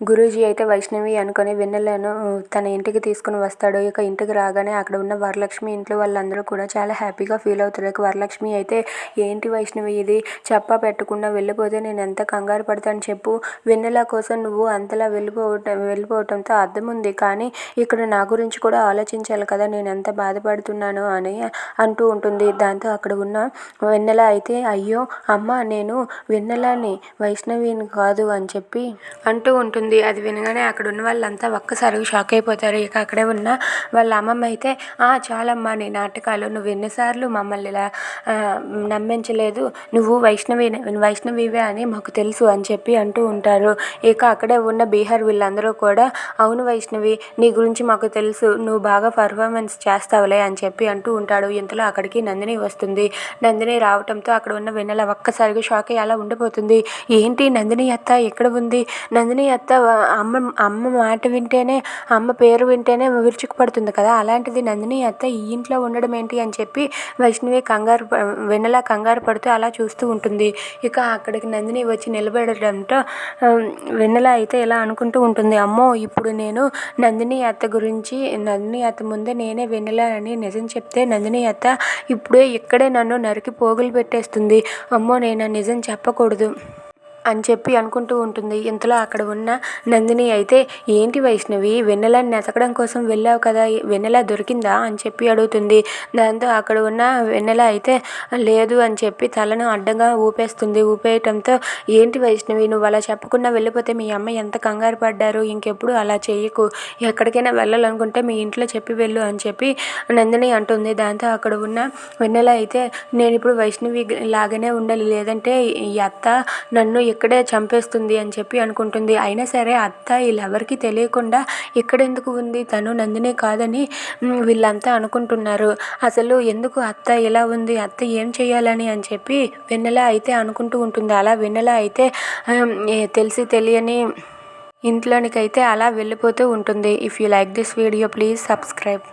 గురూజీ అయితే వైష్ణవి అనుకొని వెన్నెలను తన ఇంటికి తీసుకుని వస్తాడు. ఇక ఇంటికి రాగానే అక్కడ ఉన్న వరలక్ష్మి ఇంట్లో వాళ్ళందరూ కూడా చాలా హ్యాపీగా ఫీల్ అవుతారు. ఇక వరలక్ష్మి అయితే ఏంటి వైష్ణవి ఇది? చెప్పా పెట్టకుండా వెళ్ళిపోతే నేను ఎంత కంగారు పడతాను చెప్పు. వెన్నెల కోసం నువ్వు అంతలా వెళ్ళిపోవటం వెళ్ళిపోవటంతో అర్థం ఉంది. కానీ ఇక్కడ నా గురించి కూడా ఆలోచించాలి కదా. నేను ఎంత బాధపడుతున్నాను అని అంటూ ఉంటుంది. దాంతో అక్కడ ఉన్న వెన్నెల అయితే అయ్యో అమ్మ నేను వెన్నెలని వైష్ణవిని కాదు అని చెప్పి అంటూ ఉంటుంది. అది వినగానే అక్కడ ఉన్న వాళ్ళంతా ఒక్కసారిగా షాక్ అయిపోతారు. ఇక అక్కడే ఉన్న వాళ్ళ అమ్మమ్మ అయితే చాలమ్మా నీ నాటకాలు. నువ్వు ఎన్నిసార్లు మమ్మల్ని ఇలా నమ్మించలేదు. నువ్వు వైష్ణవి వైష్ణవివే అని మాకు తెలుసు అని చెప్పి అంటూ ఉంటారు. ఇక అక్కడే ఉన్న బీహార్ వీళ్ళందరూ కూడా అవును వైష్ణవి నీ గురించి మాకు తెలుసు. నువ్వు బాగా పర్ఫార్మెన్స్ చేస్తావులే అని చెప్పి అంటూ ఉంటాడు. ఇంతలో అక్కడికి నందిని వస్తుంది. నందిని రావటంతో అక్కడ ఉన్న వెన్నెల ఒక్కసారిగా షాక్ అయ్యి అలా ఉండిపోతుంది. ఏంటి నందిని అత్త? ఎక్కడ ఉంది? నందిని అత్త అమ్మ అమ్మ మాట వింటేనే అమ్మ పేరు వింటేనే విరుచుకుపడుతుంది కదా. అలాంటిది నందిని అత్త ఈ ఇంట్లో ఉండడం ఏంటి అని చెప్పి వైష్ణవి కంగారు ప- వెన్నెల కంగారు పడుతూ అలా చూస్తూ ఉంటుంది. ఇక అక్కడికి నందిని వచ్చి నిలబడడంతో వెన్నెల అయితే ఇలా అనుకుంటూ ఉంటుంది. అమ్మో ఇప్పుడు నేను నందిని అత్త గురించి నందిని అత్త ముందే నేనే వెన్నెల అని నిజం చెప్తే నందిని అత్త ఇప్పుడే ఇక్కడే నన్ను నరికి పోగులు పెట్టేస్తుంది. అమ్మో నేను నిజం చెప్పకూడదు. అని చెప్పి అనుకుంటూ ఉంటుంది. ఇంతలో అక్కడ ఉన్న నందిని అయితే ఏంటి వైష్ణవి వెన్నెలని నెతకడం కోసం వెళ్ళావు కదా వెన్నెల దొరికిందా? అని చెప్పి అడుగుతుంది. దాంతో అక్కడ ఉన్న వెన్నెల అయితే లేదు అని చెప్పి తలను అడ్డంగా ఊపేస్తుంది. ఊపేయటంతో ఏంటి వైష్ణవి నువ్వు అలా చెప్పకుండా వెళ్ళిపోతే మీ అమ్మ ఎంత కంగారు పడ్డారు? ఇంకెప్పుడు అలా చేయకు. ఎక్కడికైనా వెళ్ళాలనుకుంటే మీ ఇంట్లో చెప్పి వెళ్ళు అని చెప్పి నందిని అంటుంది. దాంతో అక్కడ ఉన్న వెన్నెల అయితే నేను ఇప్పుడు వైష్ణవి లాగానే ఉండాలి. లేదంటే ఈ అత్త నన్ను ఇక్కడే చంపేస్తుంది అని చెప్పి అనుకుంటుంది. అయినా సరే అత్త వీళ్ళెవరికి తెలియకుండా ఇక్కడెందుకు ఉంది? తను నందిని కాదని వీళ్ళంతా అనుకుంటున్నారు. అసలు ఎందుకు అత్త ఇలా ఉంది? అత్త ఏం చేయాలని అని చెప్పి వెన్నెల అయితే అనుకుంటూ ఉంటుంది. అలా వెన్నెల అయితే తెలిసి తెలియని ఇంట్లోనికైతే అలా వెళ్ళిపోతూ ఉంటుంది. If you like this video please subscribe